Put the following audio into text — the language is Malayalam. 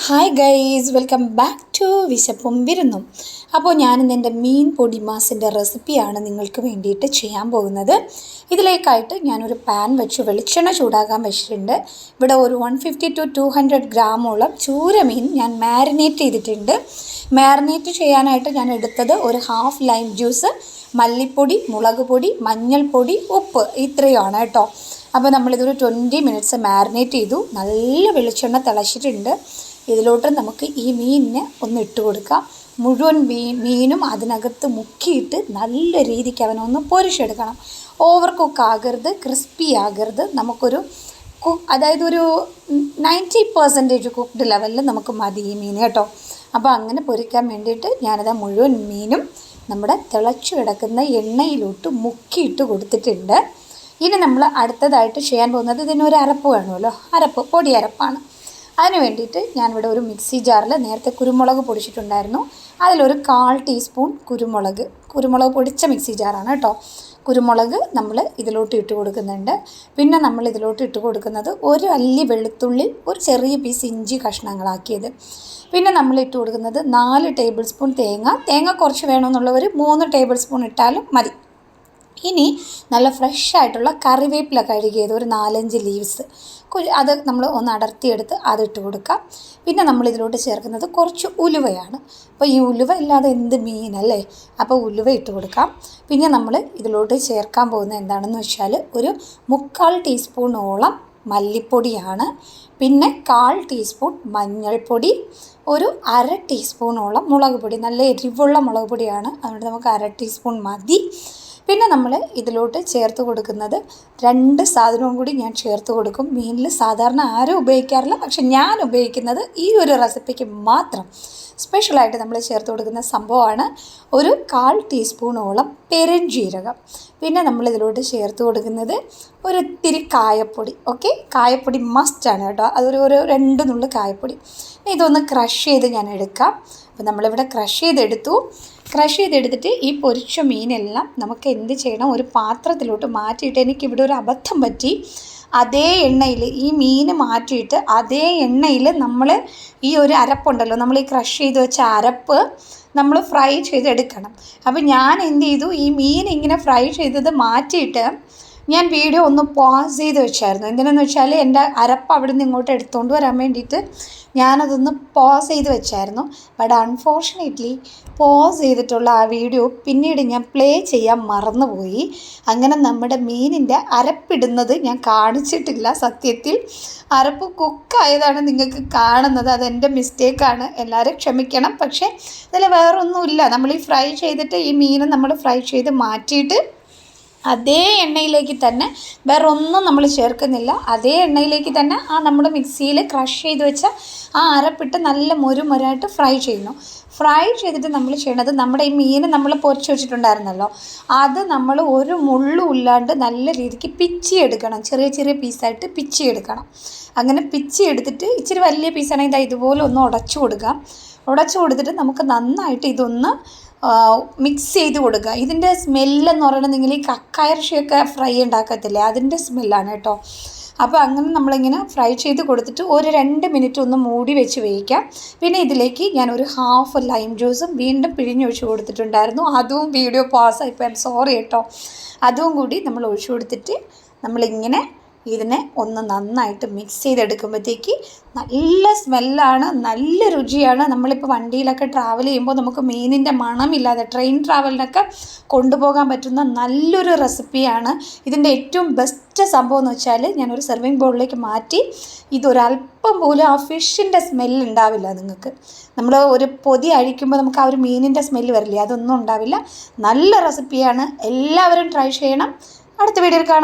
Hi guys welcome back to വിശപ്പും വിരുന്നും. അപ്പോൾ ഞാനിന്ന് എന്റെ മീൻ പൊടി മാസിന്റെ റെസിപ്പിയാണ് നിങ്ങൾക്ക് വേണ്ടിയിട്ട് ചെയ്യാൻ പോകുന്നത്. ഇതിലേക്കായിട്ട് ഞാനൊരു പാൻ വെച്ച് വെളിച്ചെണ്ണ ചൂടാക്കാൻ വെച്ചിട്ടുണ്ട്. ഇവിടെ ഒരു one fifty to two hundred ഗ്രാമോളം ചൂര മീൻ ഞാൻ മാരിനേറ്റ് ചെയ്തിട്ടുണ്ട്. മാരിനേറ്റ് ചെയ്യാനായിട്ട് ഞാൻ എടുത്തത് ഒരു ഹാഫ് ലൈം ജ്യൂസ് മല്ലിപ്പൊടി മുളക് പൊടി മഞ്ഞൾപ്പൊടി ഉപ്പ് ഇത്രയുമാണ് കേട്ടോ. അപ്പോൾ നമ്മളിതൊരു ട്വന്റി മിനിറ്റ്സ് മാരിനേറ്റ് ചെയ്തു. നല്ല വെളിച്ചെണ്ണ തിളച്ചിട്ടുണ്ട്. ഇതിലോട്ട് നമുക്ക് ഈ മീനിനെ ഒന്ന് ഇട്ട് കൊടുക്കാം. മുഴുവൻ മീ മീനും അതിനകത്ത് മുക്കിയിട്ട് നല്ല രീതിക്ക് അവനൊന്ന് പൊരിച്ചെടുക്കണം. ഓവർ കുക്ക് ആകരുത് ക്രിസ്പി ആകരുത്. നമുക്കൊരു അതായത് ഒരു നയന്റി പെർസെന്റേജ് കുക്ക്ഡ് ലെവലിൽ നമുക്ക് മതി ഈ മീൻ കേട്ടോ. അപ്പോൾ അങ്ങനെ പൊരിക്കാൻ വേണ്ടിയിട്ട് ഞാനത് മുഴുവൻ മീനും നമ്മുടെ തിളച്ചു കിടക്കുന്ന എണ്ണയിലോട്ട് മുക്കിയിട്ട് കൊടുത്തിട്ടുണ്ട്. ഇനി നമ്മൾ അടുത്തതായിട്ട് ചെയ്യാൻ പോകുന്നത് ഇതിനൊരു അരപ്പ് വേണമല്ലോ. അരപ്പ് പൊടി അരപ്പാണ് അതിന് വേണ്ടിയിട്ട് ഞാനിവിടെ ഒരു മിക്സി ജാറിൽ നേരത്തെ കുരുമുളക് പൊടിച്ചിട്ടുണ്ടായിരുന്നു. അതിലൊരു കാൽ ടീസ്പൂൺ കുരുമുളക്. കുരുമുളക് പൊടിച്ച മിക്സി ജാറാണ് കേട്ടോ. കുരുമുളക് നമ്മൾ ഇതിലോട്ട് ഇട്ട് കൊടുക്കുന്നുണ്ട്. പിന്നെ നമ്മൾ ഇതിലോട്ട് ഇട്ട് കൊടുക്കുന്നത് ഒരു വലിയ വെളുത്തുള്ളി ഒരു ചെറിയ പീസ് ഇഞ്ചി കഷ്ണങ്ങളാക്കിയത്. പിന്നെ നമ്മൾ ഇട്ട് കൊടുക്കുന്നത് നാല് ടേബിൾ സ്പൂൺ തേങ്ങ. തേങ്ങ കുറച്ച് വേണമെന്നുള്ളവർ മൂന്ന് ടേബിൾ സ്പൂൺ ഇട്ടാലും മതി. ഇനി നല്ല ഫ്രഷ് ആയിട്ടുള്ള കറിവേപ്പില കഴുകിയത് ഒരു നാലഞ്ച് ലീവ്സ് അത് നമ്മൾ ഒന്ന് അടർത്തിയെടുത്ത് അതിട്ട് കൊടുക്കാം. പിന്നെ നമ്മൾ ഇതിലോട്ട് ചേർക്കുന്നത് കുറച്ച് ഉലുവയാണ്. അപ്പോൾ ഈ ഉലുവ ഇല്ലാതെ എന്ത് മീനല്ലേ അപ്പോൾ ഉലുവ ഇട്ട് കൊടുക്കാം. പിന്നെ നമ്മൾ ഇതിലോട്ട് ചേർക്കാൻ പോകുന്നത് എന്താണെന്ന് വെച്ചാൽ ഒരു മുക്കാൽ ടീസ്പൂണോളം മല്ലിപ്പൊടിയാണ്. പിന്നെ കാൽ ടീസ്പൂൺ മഞ്ഞൾപ്പൊടി ഒരു അര ടീസ്പൂണോളം മുളക് പൊടി നല്ല എരിവുള്ള മുളക് പൊടിയാണ്. അതുകൊണ്ട് നമുക്ക് അര ടീസ്പൂൺ മതി. പിന്നെ നമ്മൾ ഇതിലോട്ട് ചേർത്ത് കൊടുക്കുന്നത് രണ്ട് സാധനവും കൂടി ഞാൻ ചേർത്ത് കൊടുക്കും. മീനിൽ സാധാരണ ആരും ഉപയോഗിക്കാറില്ല പക്ഷെ ഞാൻ ഉപയോഗിക്കുന്നത് ഈ ഒരു റെസിപ്പിക്ക് മാത്രം. സ്പെഷ്യലായിട്ട് നമ്മൾ ചേർത്ത് കൊടുക്കുന്ന സംഭവമാണ് ഒരു കാൽ ടീസ്പൂണോളം പെരുംജീരകം. പിന്നെ നമ്മൾ ഇതിലോട്ട് ചേർത്ത് കൊടുക്കുന്നത് ഒരു ഇത്തിരി കായപ്പൊടി. ഓക്കെ? കായപ്പൊടി മസ്റ്റാണ് കേട്ടോ. അതൊരു ഒരു രണ്ട് നുള്ളു കായപ്പൊടി. ഇതൊന്ന് ക്രഷ് ചെയ്ത് ഞാൻ എടുക്കാം. അപ്പോൾ നമ്മളിവിടെ ക്രഷ് ചെയ്തെടുത്തു. ക്രഷ് ചെയ്തെടുത്തിട്ട് ഈ പൊരിച്ച മീനെല്ലാം നമുക്ക് എന്ത് ചെയ്യണം? ഒരു പാത്രത്തിലോട്ട് മാറ്റിയിട്ട് എനിക്കിവിടെ ഒരു അബദ്ധം പറ്റി. അതേ എണ്ണയിൽ ഈ മീൻ മാറ്റിയിട്ട് അതേ എണ്ണയിൽ നമ്മൾ ഈ ഒരു അരപ്പുണ്ടല്ലോ നമ്മൾ ഈ ക്രഷ് ചെയ്ത് വെച്ച അരപ്പ് നമ്മൾ ഫ്രൈ ചെയ്തെടുക്കണം. അപ്പോൾ ഞാൻ എന്ത് ചെയ്തു? ഈ മീൻ ഇങ്ങനെ ഫ്രൈ ചെയ്തത് മാറ്റിയിട്ട് ഞാൻ വീഡിയോ ഒന്ന് പോസ് ചെയ്ത് വെച്ചായിരുന്നു. എന്തിനാന്ന് വെച്ചാൽ എന്റെ അരപ്പ് അവിടെ നിന്ന് ഇങ്ങോട്ട് എടുത്തുകൊണ്ട് വരാൻ വേണ്ടിയിട്ട് ഞാനതൊന്ന് പോസ് ചെയ്ത് വെച്ചായിരുന്നു. ബട്ട് അൺഫോർച്ചുനേറ്റ്ലി പോസ് ചെയ്തിട്ടുള്ള ആ വീഡിയോ പിന്നീട് ഞാൻ പ്ലേ ചെയ്യാൻ മറന്നുപോയി. അങ്ങനെ നമ്മുടെ മീനിന്റെ അരപ്പിടുന്നത് ഞാൻ കാണിച്ചിട്ടില്ല സത്യത്തിൽ. അരപ്പ് കുക്കായതാണ് നിങ്ങൾക്ക് കാണുന്നത്. അതെന്റെ മിസ്റ്റേക്കാണ് എല്ലാവരും ക്ഷമിക്കണം. പക്ഷേ ഇതിൽ വേറൊന്നുമില്ല. നമ്മൾ ഈ ഫ്രൈ ചെയ്തിട്ട് ഈ മീൻ നമ്മൾ ഫ്രൈ ചെയ്ത് മാറ്റിയിട്ട് അതേ എണ്ണയിലേക്ക് തന്നെ വേറെ ഒന്നും നമ്മൾ ചേർക്കുന്നില്ല. അതേ എണ്ണയിലേക്ക് തന്നെ ആ നമ്മുടെ മിക്സിയിൽ ക്രഷ് ചെയ്ത് വെച്ച ആ അരപ്പിട്ട് നല്ല മൊരു മൊരായിട്ട് ഫ്രൈ ചെയ്യുന്നു. ഫ്രൈ ചെയ്തിട്ട് നമ്മൾ ചെയ്യണത് നമ്മുടെ ഈ മീൻ നമ്മൾ പൊരിച്ച് വെച്ചിട്ടുണ്ടായിരുന്നല്ലോ. അത് നമ്മൾ ഒരു മുള്ളും ഇല്ലാണ്ട് നല്ല രീതിക്ക് പിച്ചി എടുക്കണം. ചെറിയ ചെറിയ പീസായിട്ട് പിച്ചി എടുക്കണം. അങ്ങനെ പിച്ചി എടുത്തിട്ട് ഇച്ചിരി വലിയ പീസാണെങ്കിൽ ഇതാ ഇതുപോലെ ഒന്ന് ഉടച്ചു കൊടുക്കാം. ഉടച്ചു കൊടുത്തിട്ട് നമുക്ക് നന്നായിട്ട് ഇതൊന്ന് മിക്സ് ചെയ്ത് കൊടുക്കുക ഇതിന്റെ സ്മെല്ലെന്ന് പറയുന്നത് ഈ കക്കായർഷിയൊക്കെ ഫ്രൈ ഉണ്ടാക്കത്തില്ലേ? അതിന്റെ സ്മെല്ലാണ് കേട്ടോ. അപ്പോൾ അങ്ങനെ നമ്മളിങ്ങനെ ഫ്രൈ ചെയ്ത് കൊടുത്തിട്ട് ഒരു രണ്ട് മിനിറ്റ് ഒന്ന് മൂടി വെച്ച് വേവിക്കാം. പിന്നെ ഇതിലേക്ക് ഞാൻ ഒരു ഹാഫ് ലൈം ജ്യൂസും വീണ്ടും പിഴിഞ്ഞൊഴിച്ച് കൊടുത്തിട്ടുണ്ടായിരുന്നു. അതും വീഡിയോ പാസ്സായിപ്പോൾ ഐ സോറി കേട്ടോ. അതും കൂടി നമ്മൾ ഒഴിച്ചു കൊടുത്തിട്ട് നമ്മളിങ്ങനെ ഇതിനെ ഒന്ന് നന്നായിട്ട് മിക്സ് ചെയ്തെടുക്കുമ്പോഴത്തേക്ക് നല്ല സ്മെല്ലാണ് നല്ല രുചിയാണ്. നമ്മളിപ്പോൾ വണ്ടിയിലൊക്കെ ട്രാവൽ ചെയ്യുമ്പോൾ നമുക്ക് മീനിന്റെ മണമില്ലാതെ ട്രെയിൻ ട്രാവലിനൊക്കെ കൊണ്ടുപോകാൻ പറ്റുന്ന നല്ലൊരു റെസിപ്പിയാണ് ഇതിന്റെ ഏറ്റവും ബെസ്റ്റ് സംഭവം എന്ന് വെച്ചാൽ ഞാനൊരു സെർവിങ് ബോളിലേക്ക് മാറ്റി ഇതൊരല്പം പോലും ആ ഫിഷിന്റെ സ്മെല്ല് ഉണ്ടാവില്ല നിങ്ങൾക്ക്. നമ്മൾ ഒരു പൊതി അഴിക്കുമ്പോൾ നമുക്ക് ആ ഒരു മീനിന്റെ സ്മെല്ല് വരില്ലേ? അതൊന്നും ഉണ്ടാവില്ല. നല്ല റെസിപ്പിയാണ് എല്ലാവരും ട്രൈ ചെയ്യണം. അടുത്ത വീഡിയോയിൽ കാണാം.